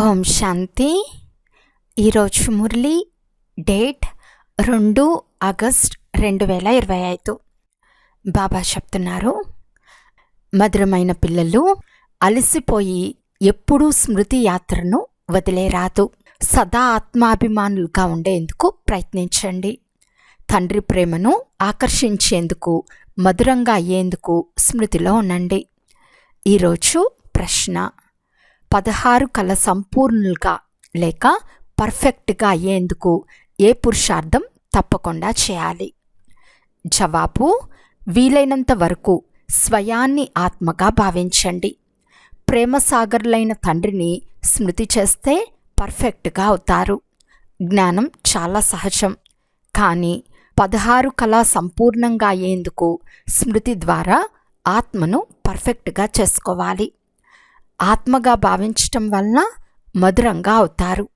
ఓం శాంతి. ఈరోజు మురళి డేట్ రెండు ఆగస్ట్ రెండు వేల ఇరవై ఐదు. బాబా చెప్తున్నారు మధురమైన పిల్లలు అలసిపోయి ఎప్పుడూ స్మృతి యాత్రను వదిలేరాదు. సదా ఆత్మాభిమానులుగా ఉండేందుకు ప్రయత్నించండి. తండ్రి ప్రేమను ఆకర్షించేందుకు మధురంగా అయ్యేందుకు స్మృతిలో ఉండండి. ఈరోజు ప్రశ్న. పదహారు కల సంపూర్ణులుగా లేక పర్ఫెక్ట్గా అయ్యేందుకు ఏ పురుషార్థం తప్పకుండా చేయాలి. జవాబు వీలైనంత వరకు స్వయాన్ని ఆత్మగా భావించండి. ప్రేమసాగర్లైన తండ్రిని స్మృతి చేస్తే పర్ఫెక్ట్గా అవుతారు. జ్ఞానం చాలా సహజం. కానీ పదహారు కళ సంపూర్ణంగా అయ్యేందుకు స్మృతి ద్వారా ఆత్మను పర్ఫెక్ట్గా చేసుకోవాలి. ఆత్మగా భావించటం వలన మధురంగా అవుతారు.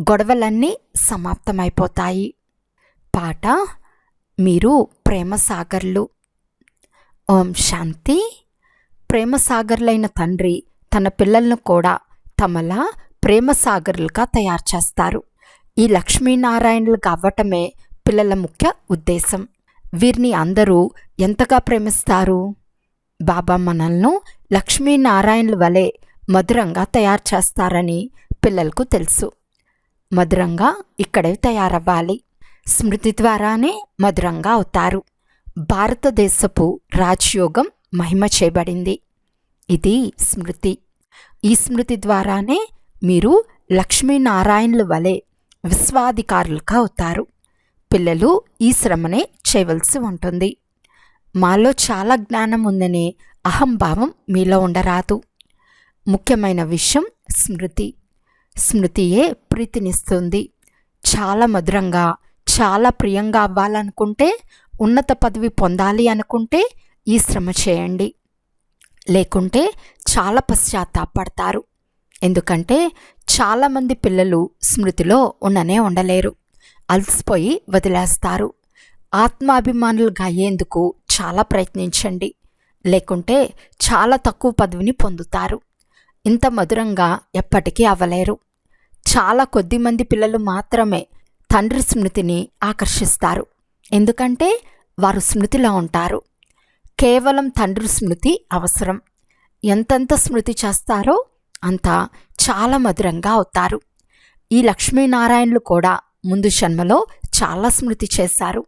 గొడవలన్నీ సమాప్తమైపోతాయి. పాట మీరు ప్రేమసాగర్లు. ఓం శాంతి. ప్రేమసాగర్లైన తండ్రి తన పిల్లలను కూడా తమలా ప్రేమసాగర్లుగా తయారు చేస్తారు. ఈ లక్ష్మీనారాయణులుగా అవ్వటమే పిల్లల ముఖ్య ఉద్దేశం. వీరిని అందరూ ఎంతగా ప్రేమిస్తారు? బాబా మనల్ని లక్ష్మీనారాయణుల వలె మధురంగా తయారు చేస్తారని పిల్లలకు తెలుసు. మధురంగా ఇక్కడే తయారవ్వాలి. స్మృతి ద్వారానే మధురంగా అవుతారు. భారతదేశపు రాజయోగం మహిమ చేయబడింది. ఇది స్మృతి. ఈ స్మృతి ద్వారానే మీరు లక్ష్మీనారాయణుల వలె విశ్వాధికారులుగా అవుతారు. పిల్లలు ఈ శ్రమనే చేయవలసి ఉంటుంది. మాలో చాలా జ్ఞానం ఉందనే అహంభావం మీలో ఉండరాదు. ముఖ్యమైన విషయం స్మృతి. స్మృతియే ప్రీతినిస్తుంది. చాలా మధురంగా చాలా ప్రియంగా అవ్వాలనుకుంటే ఉన్నత పదవి పొందాలి అనుకుంటే ఈ శ్రమ చేయండి. లేకుంటే చాలా పశ్చాత్తాపడతారు. ఎందుకంటే చాలామంది పిల్లలు స్మృతిలో ఉండనే ఉండలేరు. అలసిపోయి వదిలేస్తారు. ఆత్మాభిమానులుగా అయ్యేందుకు చాలా ప్రయత్నించండి. లేకుంటే చాలా తక్కువ పదవిని పొందుతారు. ఇంత మధురంగా ఎప్పటికీ అవ్వలేరు చాలా కొద్ది మంది పిల్లలు మాత్రమే తండ్రి స్మృతిని ఆకర్షిస్తారు. ఎందుకంటే వారు స్మృతిలో ఉంటారు. కేవలం తండ్రి స్మృతి అవసరం. ఎంతెంత స్మృతి చేస్తారో అంత చాలా మధురంగా అవుతారు. ఈ లక్ష్మీనారాయణులు కూడా ముందు జన్మలో చాలా స్మృతి చేశారు.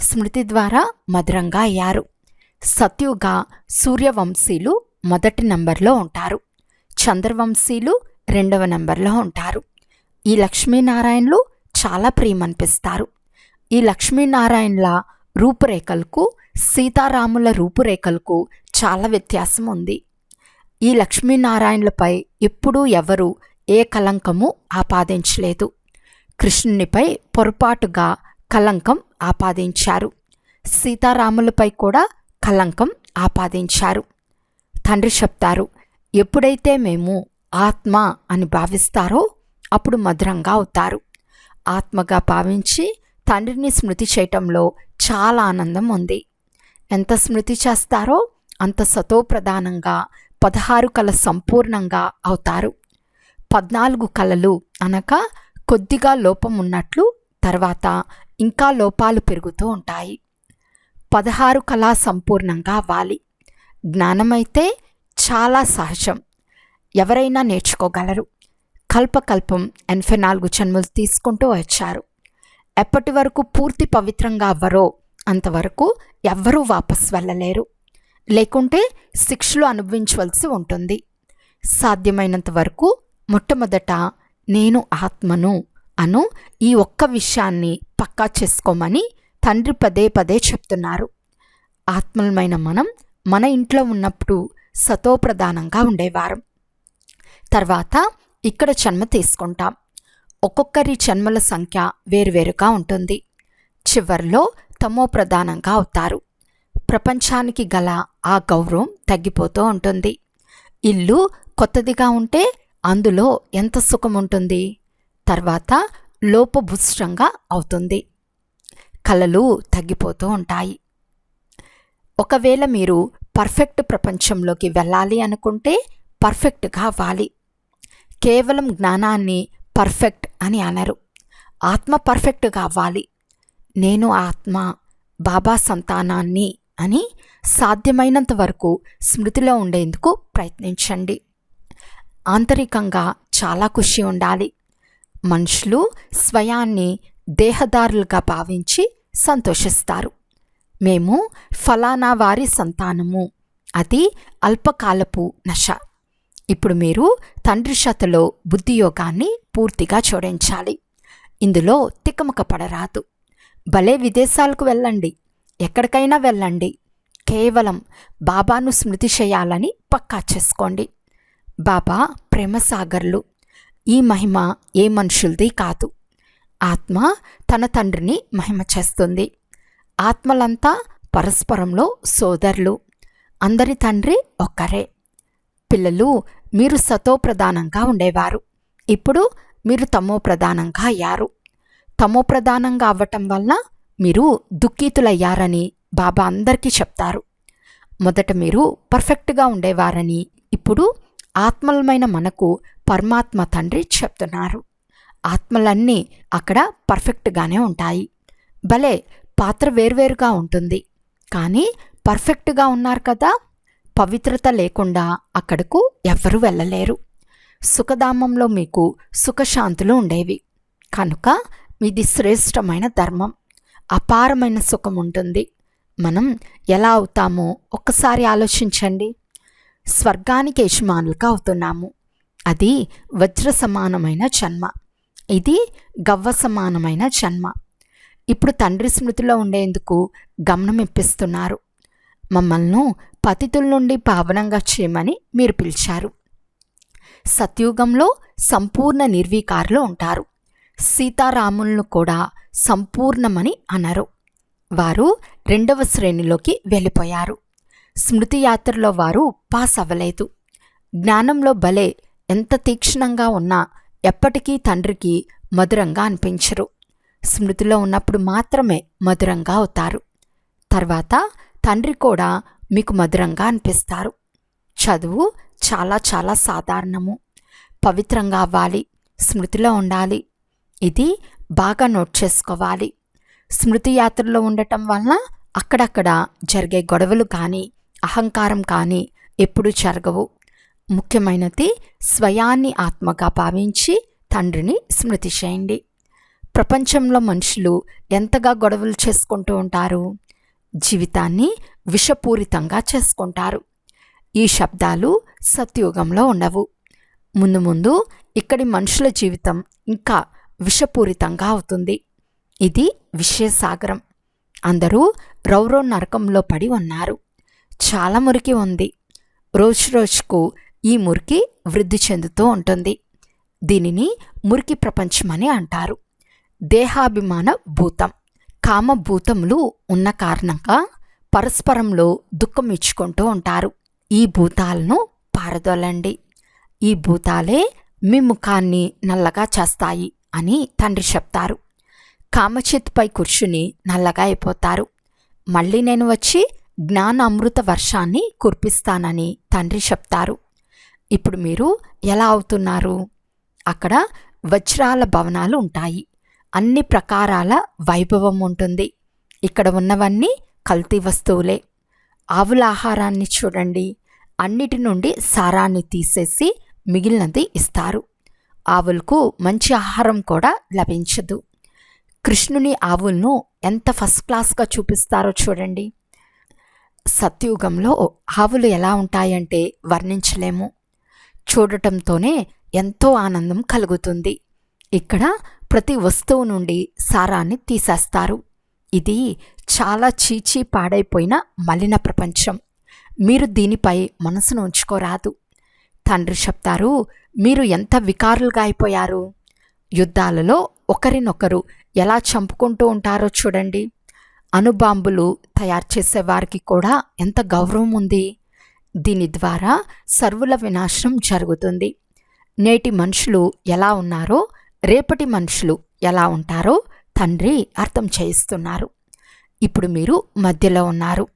స్మృతి ద్వారా మధురంగా అయ్యారు. సత్యుగా సూర్యవంశీలు మొదటి నంబర్లో ఉంటారు. చంద్రవంశీలు రెండవ నంబర్లో ఉంటారు. ఈ లక్ష్మీనారాయణలు చాలా ప్రియమనిపిస్తారు ఈ లక్ష్మీనారాయణల రూపురేఖలకు సీతారాముల రూపురేఖలకు చాలా వ్యత్యాసం ఉంది. ఈ లక్ష్మీనారాయణులపై ఎప్పుడూ ఎవరు ఏ కలంకము ఆపాదించలేదు. కృష్ణునిపై పొరపాటుగా కలంకం ఆపాదించారు. సీతారాములపై కూడా కలంకం ఆపాదించారు. తండ్రి చెప్తారు ఎప్పుడైతే మేము ఆత్మ అని భావిస్తారో అప్పుడు మధురంగా అవుతారు. ఆత్మగా భావించి తండ్రిని స్మృతి చేయటంలో చాలా ఆనందం ఉంది. ఎంత స్మృతి చేస్తారో అంత సతోప్రధానంగా పదహారు కళ సంపూర్ణంగా అవుతారు. పద్నాలుగు కళలు అనగా కొద్దిగా లోపం ఉన్నట్లు తర్వాత ఇంకా లోపాలు పెరుగుతూ ఉంటాయి. పదహారు కళా సంపూర్ణంగా అవ్వాలి జ్ఞానమైతే చాలా సహజం. ఎవరైనా నేర్చుకోగలరు. కల్పకల్పం ఎనభై నాలుగు జన్మలు తీసుకుంటూ వచ్చారు. ఎప్పటి వరకు పూర్తి పవిత్రంగా అవ్వరో అంతవరకు ఎవ్వరూ వాపస్ వెళ్ళలేరు. లేకుంటే శిక్షలు అనుభవించవలసి ఉంటుంది. సాధ్యమైనంత వరకు మొట్టమొదట నేను ఆత్మను అను ఈ ఒక్క విషయాన్ని పక్కా చేసుకోమని తండ్రి పదే పదే చెప్తున్నారు. ఆత్మలమైన మనం మన ఇంట్లో ఉన్నప్పుడు సతోప్రధానంగా ఉండేవారం. తర్వాత ఇక్కడ జన్మ తీసుకుంటాం. ఒక్కొక్కరి జన్మల సంఖ్య వేరువేరుగా ఉంటుంది. చివరిలో తమో ప్రధానంగా అవుతారు. ప్రపంచానికి గల ఆ గౌరవం తగ్గిపోతూ ఉంటుంది. ఇల్లు కొత్తదిగా ఉంటే అందులో ఎంత సుఖం ఉంటుంది? తర్వాత లోపభుష్టంగా అవుతుంది. కళలు తగ్గిపోతూ ఉంటాయి. ఒకవేళ మీరు పర్ఫెక్ట్ ప్రపంచంలోకి వెళ్ళాలి అనుకుంటే పర్ఫెక్ట్గా అవ్వాలి. కేవలం జ్ఞానాన్ని పర్ఫెక్ట్ అని అనరు. ఆత్మ పర్ఫెక్ట్గా అవ్వాలి. నేను ఆత్మ బాబా సంతానాన్ని అని సాధ్యమైనంత వరకు స్మృతిలో ఉండేందుకు ప్రయత్నించండి. ఆంతరికంగా చాలా ఖుషి ఉండాలి. మనుషులు స్వయాన్ని దేహదారులుగా భావించి సంతోషిస్తారు. మేము ఫలానా వారి సంతానము. అది అల్పకాలపు నశ. ఇప్పుడు మీరు తండ్రి శతలో బుద్ధియోగాన్ని పూర్తిగా జోడించాలి. ఇందులో తికమక పడరాదు. భలే విదేశాలకు వెళ్ళండి. ఎక్కడికైనా వెళ్ళండి. కేవలం బాబాను స్మృతి చేయాలని పక్కా చేసుకోండి. బాబా ప్రేమసాగర్లు. ఈ మహిమ ఏ మనుషులది కాదు. ఆత్మ తన తండ్రిని మహిమ చేస్తుంది. ఆత్మలంతా పరస్పరంలో సోదరులు. అందరి తండ్రి ఒక్కరే. పిల్లలు మీరు సతో ప్రధానంగా ఉండేవారు. ఇప్పుడు మీరు తమో ప్రధానంగా అయ్యారు. తమో ప్రధానంగా అవ్వటం వల్ల మీరు దుఃఖితులయ్యారని బాబా అందరికీ చెప్తారు. మొదట మీరు పర్ఫెక్ట్గా ఉండేవారని ఇప్పుడు ఆత్మలమైన మనకు పరమాత్మ తండ్రి చెప్తున్నారు. ఆత్మలన్నీ అక్కడ పర్ఫెక్ట్గానే ఉంటాయి. భలే! పాత్ర వేర్వేరుగా ఉంటుంది. కానీ పర్ఫెక్ట్గా ఉన్నారు కదా! పవిత్రత లేకుండా అక్కడకు ఎవ్వరూ వెళ్ళలేరు. సుఖధామంలో మీకు సుఖశాంతులు ఉండేవి. కనుక ఇది శ్రేష్టమైన ధర్మం. అపారమైన సుఖం ఉంటుంది. మనం ఎలా అవుతామో ఒక్కసారి ఆలోచించండి. స్వర్గానికి యజమానులుగా అవుతున్నాము. అది వజ్ర సమానమైన జన్మ. ఇది గవ్వ సమానమైన జన్మ. ఇప్పుడు తండ్రి స్మృతిలో ఉండేందుకు గమనం ఇప్పిస్తున్నారు. మమ్మల్ని పతితుల నుండి పావనంగా చేయమని మీరు పిలిచారు. సత్యుగంలో సంపూర్ణ నిర్వీకారులు ఉంటారు. సీతారాములను కూడా సంపూర్ణమని అనరు. వారు రెండవ శ్రేణిలోకి వెళ్ళిపోయారు. స్మృతి యాత్రలో వారు పాస్ అవ్వలేదు. జ్ఞానంలో భలే ఎంత తీక్షణంగా ఉన్నా ఎప్పటికీ తండ్రికి మధురంగా అనిపించరు. స్మృతిలో ఉన్నప్పుడు మాత్రమే మధురంగా అవుతారు. తర్వాత తండ్రి కూడా మీకు మధురంగా అనిపిస్తారు. చదువు చాలా చాలా సాధారణము. పవిత్రంగా అవ్వాలి. స్మృతిలో ఉండాలి. ఇది బాగా నోట్ చేసుకోవాలి. స్మృతి యాత్రలో ఉండటం వలన అక్కడక్కడ జరిగే గొడవలు కానీ అహంకారం కానీ ఎప్పుడు జరగవు. ముఖ్యమైనది స్వయాన్ని ఆత్మగా భావించి తండ్రిని స్మృతి చేయండి. ప్రపంచంలో మనుషులు ఎంతగా గొడవలు చేసుకుంటూ ఉంటారు? జీవితాన్ని విషపూరితంగా చేసుకుంటారు. ఈ శబ్దాలు సత్యుగంలో ఉండవు. ముందు ముందు ఇక్కడి మనుషుల జీవితం ఇంకా విషపూరితంగా అవుతుంది. ఇది విషయసాగరం. అందరూ రౌరో నరకంలో పడి ఉన్నారు. చాలా మురికి ఉంది. రోజు రోజుకు ఈ మురికి వృద్ధి చెందుతూ ఉంటుంది. దీనిని మురికి ప్రపంచం అని అంటారు. దేహాభిమాన భూతం. కామభూతములు ఉన్న కారణంగా పరస్పరంలో దుఃఖం ఇచ్చుకుంటూ ఉంటారు. ఈ భూతాలను పారదోలండి. ఈ భూతాలే మీ ముఖాన్ని నల్లగా చేస్తాయి అని తండ్రి చెప్తారు. కామచేతిపై కూర్చుని నల్లగా అయిపోతారు. మళ్ళీ నేను వచ్చి జ్ఞాన అమృత వర్షాన్ని కురిపిస్తానని తండ్రి చెప్తారు. ఇప్పుడు మీరు ఎలా అవుతున్నారు? అక్కడ వజ్రాల భవనాలు ఉంటాయి. అన్ని ప్రకారాల వైభవం ఉంటుంది. ఇక్కడ ఉన్నవన్నీ కల్తీ వస్తువులే. ఆవుల ఆహారాన్ని చూడండి. అన్నిటి నుండి సారాన్ని తీసేసి మిగిలినది ఇస్తారు. ఆవులకు మంచి ఆహారం కూడా లభించదు. కృష్ణుని ఆవులను ఎంత ఫస్ట్ క్లాస్గా చూపిస్తారో చూడండి. సత్యుగంలో ఆవులు ఎలా ఉంటాయంటే వర్ణించలేము. చూడటంతోనే ఎంతో ఆనందం కలుగుతుంది. ఇక్కడ ప్రతి వస్తువు నుండి సారాన్ని తీసేస్తారు. ఇది చాలా చీచీ పాడైపోయిన మలిన ప్రపంచం. మీరు దీనిపై మనసును ఉంచుకోరాదు. తండ్రి చెప్తారు మీరు ఎంత వికారులుగా అయిపోయారు? యుద్ధాలలో ఒకరినొకరు ఎలా చంపుకుంటూ ఉంటారో చూడండి. అణుబాంబులు తయారు చేసే వారికి కూడా ఎంత గౌరవం ఉంది. దీని ద్వారా సర్వుల వినాశనం జరుగుతుంది. నేటి మనుషులు ఎలా ఉన్నారో రేపటి మనుషులు ఎలా ఉంటారో తండ్రి అర్థం చేయిస్తున్నారు. ఇప్పుడు మీరు మధ్యలో ఉన్నారు.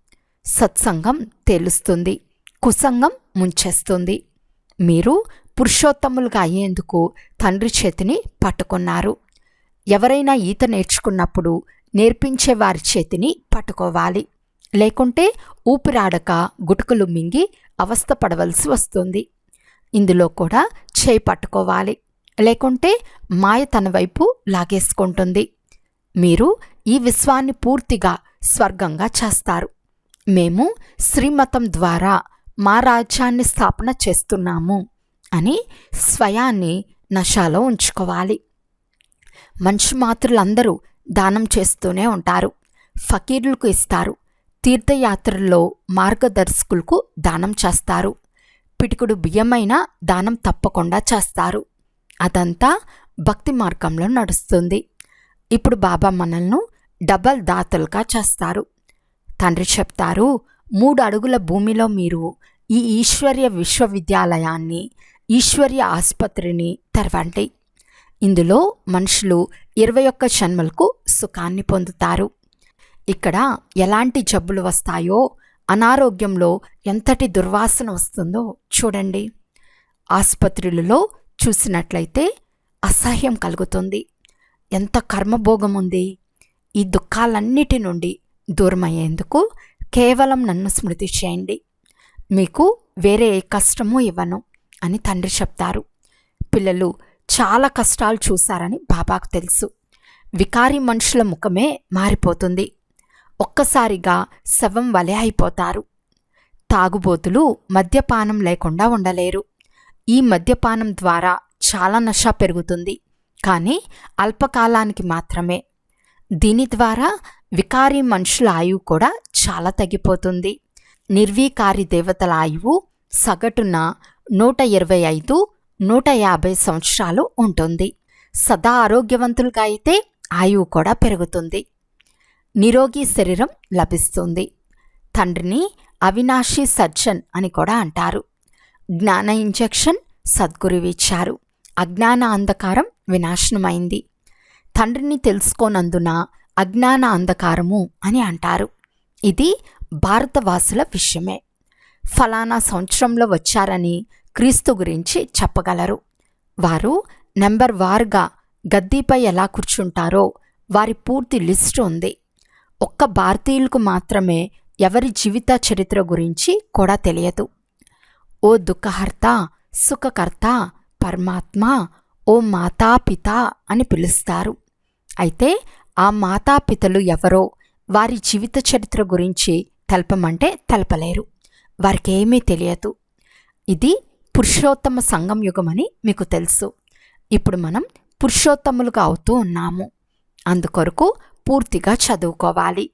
సత్సంగం తేలుస్తుంది. కుసంగం ముంచేస్తుంది. మీరు పురుషోత్తములుగా అయ్యేందుకు తండ్రి చేతిని పట్టుకున్నారు. ఎవరైనా ఈత నేర్చుకున్నప్పుడు నేర్పించే వారి చేతిని పట్టుకోవాలి. లేకుంటే ఊపిరాడక గుటుకులు మింగి అవస్థ పడవలసి వస్తుంది. ఇందులో కూడా చేయి పట్టుకోవాలి. లేకుంటే మాయ తన వైపు లాగేసుకుంటుంది. మీరు ఈ విశ్వాన్ని పూర్తిగా స్వర్గంగా చేస్తారు. మేము శ్రీమతం ద్వారా మా రాజ్యాన్ని స్థాపన చేస్తున్నాము అని స్వయాన్ని నశాలో ఉంచుకోవాలి. మనిషి మాతృలందరూ దానం చేస్తూనే ఉంటారు. ఫకీర్లకు ఇస్తారు. తీర్థయాత్రల్లో మార్గదర్శకులకు దానం చేస్తారు. పిటికుడు బియ్యమైన దానం తప్పకుండా చేస్తారు. అదంతా భక్తి మార్గంలో నడుస్తుంది. ఇప్పుడు బాబా మనల్ని డబల్ దాతలుగా చేస్తారు. తండ్రి చెప్తారు మూడు అడుగుల భూమిలో మీరు ఈ ఈశ్వర్య విశ్వవిద్యాలయాన్ని ఈశ్వర్య ఆసుపత్రిని తెరవండి. ఇందులో మనుషులు ఇరవై ఒక్క జన్మలకు సుఖాన్ని పొందుతారు. ఇక్కడ ఎలాంటి జబ్బులు వస్తాయో అనారోగ్యంలో ఎంతటి దుర్వాసన వస్తుందో చూడండి. ఆసుపత్రులలో చూసినట్లయితే అసహ్యం కలుగుతుంది. ఎంత కర్మభోగం ఉంది. ఈ దుఃఖాలన్నిటి నుండి దూరమయ్యేందుకు కేవలం నన్ను స్మృతి చేయండి. మీకు వేరే ఏ కష్టమూ ఇవ్వను అని తండ్రి చెప్తారు. పిల్లలు చాలా కష్టాలు చూశారని బాబాకు తెలుసు. వికారి మనుషుల ముఖమే మారిపోతుంది. ఒక్కసారిగా శవం వలె అయిపోతారు. తాగుబోతులు మద్యపానం లేకుండా ఉండలేరు. ఈ మద్యపానం ద్వారా చాలా నష పెరుగుతుంది. కానీ అల్పకాలానికి మాత్రమే. దీని ద్వారా వికారి మనుషుల ఆయువు కూడా చాలా తగ్గిపోతుంది. నిర్వీకారి దేవతల ఆయువు సగటున నూట ఇరవై ఐదు నూట యాభై సంవత్సరాలు ఉంటుంది. సదా ఆరోగ్యవంతులుగా అయితే ఆయువు కూడా పెరుగుతుంది. నిరోగి శరీరం లభిస్తుంది. తండ్రిని అవినాశి సజ్జన్ అని కూడా అంటారు. జ్ఞాన ఇంజెక్షన్ సద్గురువిచ్చారు అజ్ఞాన అంధకారం వినాశనమైంది. తండ్రిని తెలుసుకోనందున అజ్ఞాన అంధకారము అని అంటారు. ఇది భారతవాసుల విషయమే. ఫలానా సంవత్సరంలో వచ్చారని క్రీస్తు గురించి చెప్పగలరు. వారు నెంబర్ వారుగా గద్దీపై ఎలా కూర్చుంటారో వారి పూర్తి లిస్టు ఉంది. ఒక్క భారతీయులకు మాత్రమే ఎవరి జీవిత చరిత్ర గురించి కూడా తెలియదు. ఓ దుఃఖహర్త సుఖకర్త పరమాత్మ ఓ మాతాపిత అని పిలుస్తారు. అయితే ఆ మాతాపితలు ఎవరో వారి జీవిత చరిత్ర గురించి తెలపమంటే తెలపలేరు. వారికేమీ తెలియదు. ఇది పురుషోత్తమ సంగం యుగమని మీకు తెలుసు. ఇప్పుడు మనం పురుషోత్తములుగా అవుతూ ఉన్నాము. అందుకొరకు పూర్తిగా చదువుకోవాలి.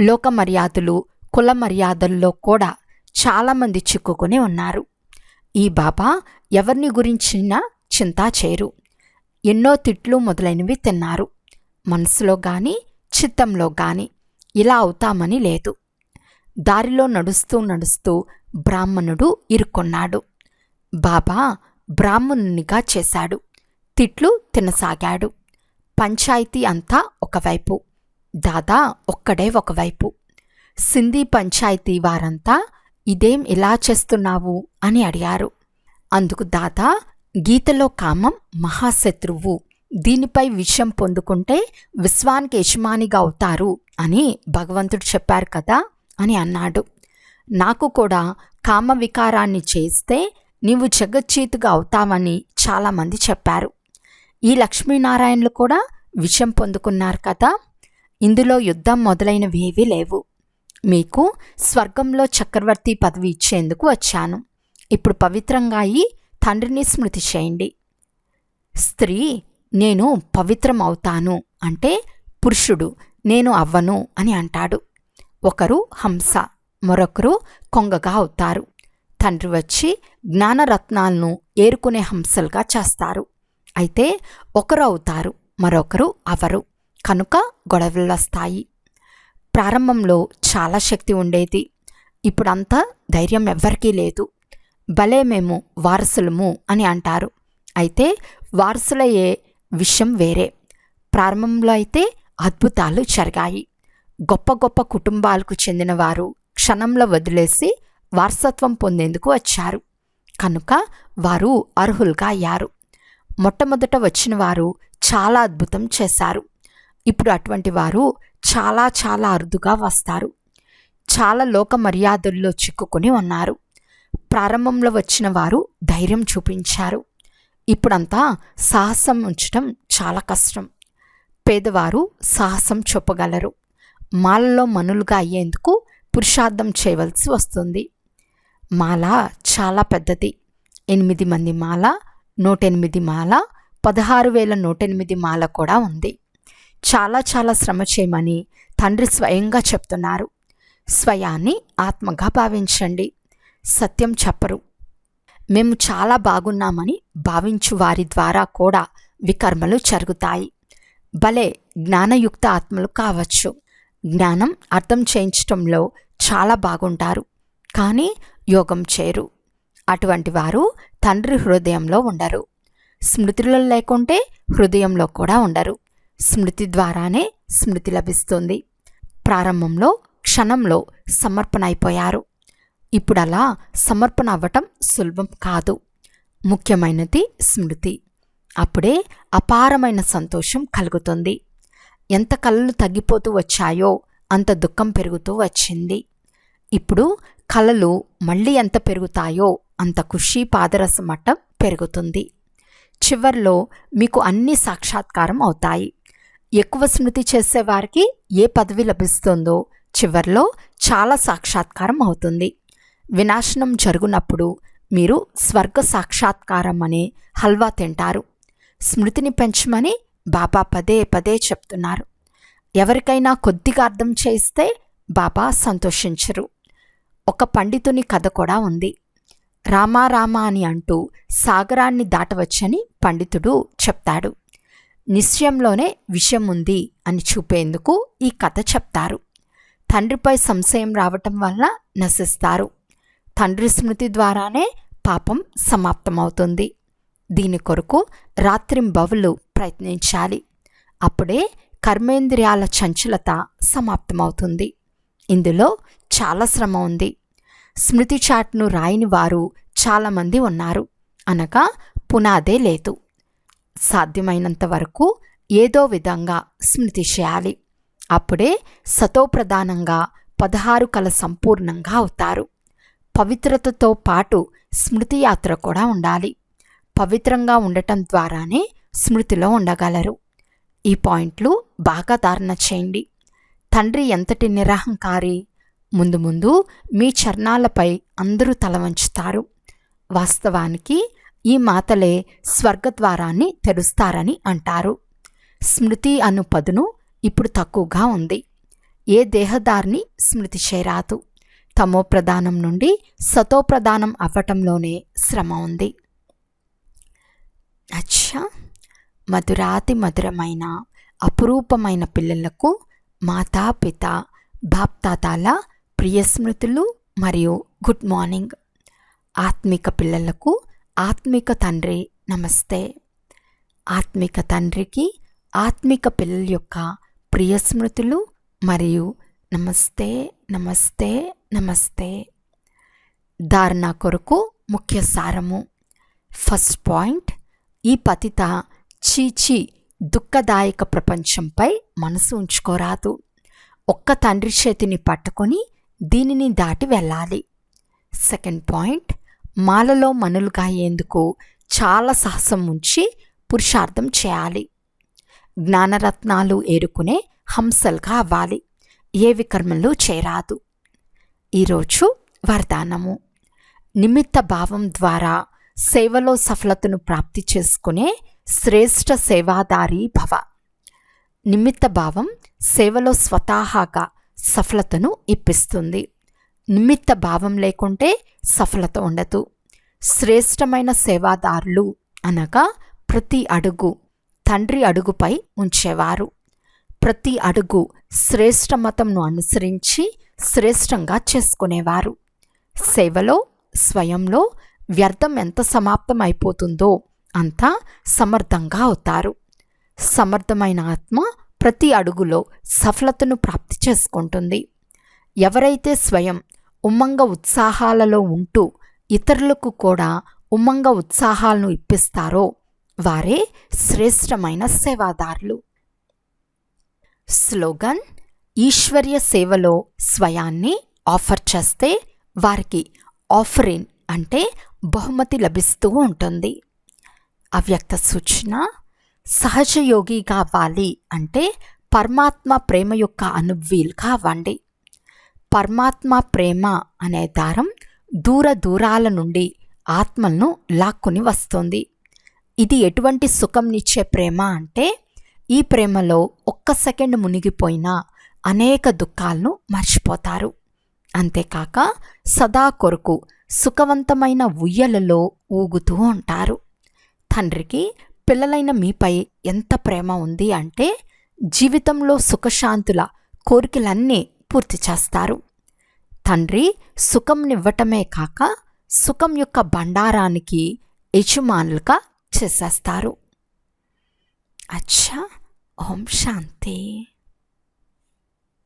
లోక మర్యాదలు కుల మర్యాదల్లో కూడా చాలామంది చిక్కుకుని ఉన్నారు. ఈ బాబా ఎవరిని గురించినా చింతా చేయరు. ఎన్నో తిట్లు మొదలైనవి తిన్నారు. మనసులో గాని చిత్తంలో గాని ఇలా అవుతామని లేదు. దారిలో నడుస్తూ నడుస్తూ బ్రాహ్మణుడు ఇరుక్కున్నాడు. బాబా బ్రాహ్మణునిగా చేశాడు. తిట్లు తినసాగాడు. పంచాయతీ అంతా ఒకవైపు. దాదా ఒక్కడే ఒకవైపు. సింధీ పంచాయతీ వారంతా ఇదేం ఇలా చేస్తున్నావు అని అడిగారు. అందుకు దాదా గీతలో కామం మహాశత్రువు దీనిపై విషయం పొందుకుంటే విశ్వానికి యజమానిగా అవుతారు అని భగవంతుడు చెప్పారు కదా అని అన్నాడు. నాకు కూడా కామ వికారాన్ని చేస్తే నీవు జగజ్జీతుగా అవుతావని చాలామంది చెప్పారు. ఈ లక్ష్మీనారాయణలు కూడా విషయం పొందుకున్నారు కదా ఇందులో యుద్ధం మొదలైనవి ఏవీ లేవు. మీకు స్వర్గంలో చక్రవర్తి పదవి ఇచ్చేందుకు వచ్చాను. ఇప్పుడు పవిత్రంగా అయి తండ్రిని స్మృతి చేయండి. స్త్రీ నేను పవిత్రం అవుతాను అంటే పురుషుడు నేను అవ్వను అని అంటాడు. ఒకరు హంస మరొకరు కొంగగా అవుతారు. తండ్రి వచ్చి జ్ఞానరత్నాలను ఏరుకునే హంసలుగా చేస్తారు. అయితే ఒకరు అవుతారు మరొకరు అవరు కనుక గొడవలు వస్తాయి. ప్రారంభంలో చాలా శక్తి ఉండేది. ఇప్పుడంతా ధైర్యం ఎవ్వరికీ లేదు. భలే మేము వారసులము అని అంటారు. అయితే వారసులయ్యే విషయం వేరే. ప్రారంభంలో అయితే అద్భుతాలు జరిగాయి. గొప్ప గొప్ప కుటుంబాలకు చెందిన వారు క్షణంలో వదిలేసి వారసత్వం పొందేందుకు వచ్చారు. కనుక వారు అర్హులుగా అయ్యారు. మొట్టమొదట వచ్చిన వారు చాలా అద్భుతం చేశారు. ఇప్పుడు అటువంటి వారు చాలా చాలా అరుదుగా వస్తారు. చాలా లోక మర్యాదల్లో చిక్కుకొని ఉన్నారు. ప్రారంభంలో వచ్చిన వారు ధైర్యం చూపించారు. ఇప్పుడంతా సాహసం ఉంచడం చాలా కష్టం. పేదవారు సాహసం చెప్పగలరు మాలలో మనులుగా అయ్యేందుకు పురుషార్థం చేయవలసి వస్తుంది. మాల చాలా పెద్దది. ఎనిమిది మంది మాల నూట ఎనిమిది మాల పదహారు వేల నూట ఎనిమిది మాల కూడా ఉంది. చాలా చాలా శ్రమ చేయమని తండ్రి స్వయంగా చెప్తున్నారు. స్వయాన్ని ఆత్మగా భావించండి. సత్యం చెప్పరు. మేము చాలా బాగున్నామని భావించు వారి ద్వారా కూడా వికర్మలు జరుగుతాయి. భలే జ్ఞానయుక్త ఆత్మలు కావచ్చు. జ్ఞానం అర్థం చేయించటంలో చాలా బాగుంటారు. కానీ యోగం చేరు అటువంటి వారు తండ్రి హృదయంలో ఉండరు. స్మృతిలో లేకుంటే హృదయంలో కూడా ఉండరు. స్మృతి ద్వారానే స్మృతి లభిస్తుంది. ప్రారంభంలో క్షణంలో సమర్పణ అయిపోయారు. ఇప్పుడు అలా సమర్పణ అవ్వటం సులభం కాదు. ముఖ్యమైనది స్మృతి. అప్పుడే అపారమైన సంతోషం కలుగుతుంది. ఎంత కళలు తగ్గిపోతూ వచ్చాయో అంత దుఃఖం పెరుగుతూ వచ్చింది. ఇప్పుడు కళలు మళ్ళీ ఎంత పెరుగుతాయో అంత ఖుషి పాదరసం మట్టం పెరుగుతుంది. చివర్లో మీకు అన్ని సాక్షాత్కారం అవుతాయి. ఎక్కువ స్మృతి చేసేవారికి ఏ పదవి లభిస్తుందో చివర్లో చాలా సాక్షాత్కారం అవుతుంది. వినాశనం జరుగునప్పుడు మీరు స్వర్గ సాక్షాత్కారం అనే హల్వా తింటారు. స్మృతిని పెంచమని బాబా పదే పదే చెప్తున్నారు. ఎవరికైనా కొద్దిగా అర్థం చేస్తే బాబా సంతోషించరు. ఒక పండితుని కథ కూడా ఉంది. రామారామా అని అంటూ సాగరాన్ని దాటవచ్చని పండితుడు చెప్తాడు. నిశ్చయంలోనే విషయం ఉంది అని చూపేందుకు ఈ కథ చెప్తారు. తండ్రిపై సంశయం రావటం వల్ల నశిస్తారు. తండ్రి స్మృతి ద్వారానే పాపం సమాప్తమవుతుంది. దీని కొరకు రాత్రింబవులు ప్రయత్నించాలి. అప్పుడే కర్మేంద్రియాల చంచలత సమాప్తమవుతుంది. ఇందులో చాలా శ్రమ ఉంది. స్మృతి చాట్ను రాయని వారు చాలామంది ఉన్నారు. అనగా పునాదే లేదు. సాధ్యమైనంత వరకు ఏదో విధంగా స్మృతి చేయాలి. అప్పుడే సతోప్రధానంగా పదహారు కల సంపూర్ణంగా అవుతారు. పవిత్రతతో పాటు స్మృతి యాత్ర కూడా ఉండాలి. పవిత్రంగా ఉండటం ద్వారానే స్మృతిలో ఉండగలరు. ఈ పాయింట్లు బాగా ధారణ చేయండి. తండ్రి ఎంతటి నిరహంకారి ముందు ముందు మీ చరణాలపై అందరూ తల వంచుతారు. వాస్తవానికి ఈ మాతలే స్వర్గద్వారాన్ని తెరుస్తారని అంటారు. స్మృతి అను పదును ఇప్పుడు తక్కువగా ఉంది. ఏ దేహదారిని స్మృతి చేరాదు. తమో ప్రధానం నుండి సతో ప్రధానం అవ్వటంలోనే శ్రమ ఉంది. అచ్చా! మధురాతి మధురమైన అపురూపమైన పిల్లలకు మాతా పిత బాప్తాతాల ప్రియ స్మృతులు మరియు గుడ్ మార్నింగ్. ఆత్మిక పిల్లలకు ఆత్మిక తండ్రి నమస్తే. ఆత్మిక తండ్రికి ఆత్మిక పిల్లల యొక్క ప్రియ స్మృతులు మరియు నమస్తే నమస్తే నమస్తే. ధారణ కొరకు ముఖ్య సారము. ఫస్ట్ పాయింట్ ఈ పతిత చీచి దుఃఖదాయక ప్రపంచంపై మనసు ఉంచుకోరాదు. ఒక్క తండ్రి చేతిని పట్టుకొని దీనిని దాటి వెళ్ళాలి. సెకండ్ పాయింట్ మాలలో మనులుగా అయ్యేందుకు చాలా సాహసం ఉంచి పురుషార్థం చేయాలి. జ్ఞానరత్నాలు ఏరుకునే హంసలుగా అవ్వాలి. ఏ వికర్మలు చేరాదు. ఈరోజు వరదానము. నిమిత్త భావం ద్వారా సేవలో సఫలతను ప్రాప్తి చేసుకునే శ్రేష్ఠ సేవాదారి భవ. నిమిత్త భావం సేవలో స్వతహాగా సఫలతను ఇప్పిస్తుంది. నిమిత్త భావం లేకుంటే సఫలత ఉండదు. శ్రేష్టమైన సేవాదారులు అనగా ప్రతి అడుగు తండ్రి అడుగుపై ఉంచేవారు. ప్రతి అడుగు శ్రేష్ఠ మతంను అనుసరించి శ్రేష్టంగా చేసుకునేవారు. సేవలో స్వయంలో వ్యర్థం ఎంత సమాప్తం అయిపోతుందో అంతా సమర్థంగా అవుతారు. సమర్థమైన ఆత్మ ప్రతి అడుగులో సఫలతను ప్రాప్తి చేసుకుంటుంది. ఎవరైతే స్వయం ఉమ్మంగ ఉత్సాహాలలో ఉంటూ ఇతరులకు కూడా ఉమ్మంగ ఉత్సాహాలను ఇప్పిస్తారో వారే శ్రేష్టమైన సేవాదారులు. స్లోగన్ ఈశ్వర్య సేవలో స్వయాన్ని ఆఫర్ చేస్తే వారికి ఆఫరిన్ అంటే బహుమతి లభిస్తూ ఉంటుంది. అవ్యక్త సూచన సహజయోగి కావాలి అంటే పరమాత్మ ప్రేమ యొక్క అనువీల్ కావండి పరమాత్మ ప్రేమ అనే దారం దూర దూరాల నుండి ఆత్మలను లాక్కుని వస్తుంది. ఇది ఎటువంటి సుఖంనిచ్చే ప్రేమ అంటే ఈ ప్రేమలో ఒక్క సెకండ్ మునిగిపోయినా అనేక దుఃఖాలను మర్చిపోతారు. అంతేకాక సదా కొరకు సుఖవంతమైన ఉయ్యలలో ఊగుతూ ఉంటారు. తండ్రికి పిల్లలైన మీపై ఎంత ప్రేమ ఉంది అంటే జీవితంలో సుఖశాంతుల కోరికలన్నీ పూర్తి చేస్తారు. తండ్రి సుఖంనివ్వటమే కాక సుఖం యొక్క బండారానికి యజమానులుగా చేసేస్తారు. అచ్చా! ఓం శాంతి.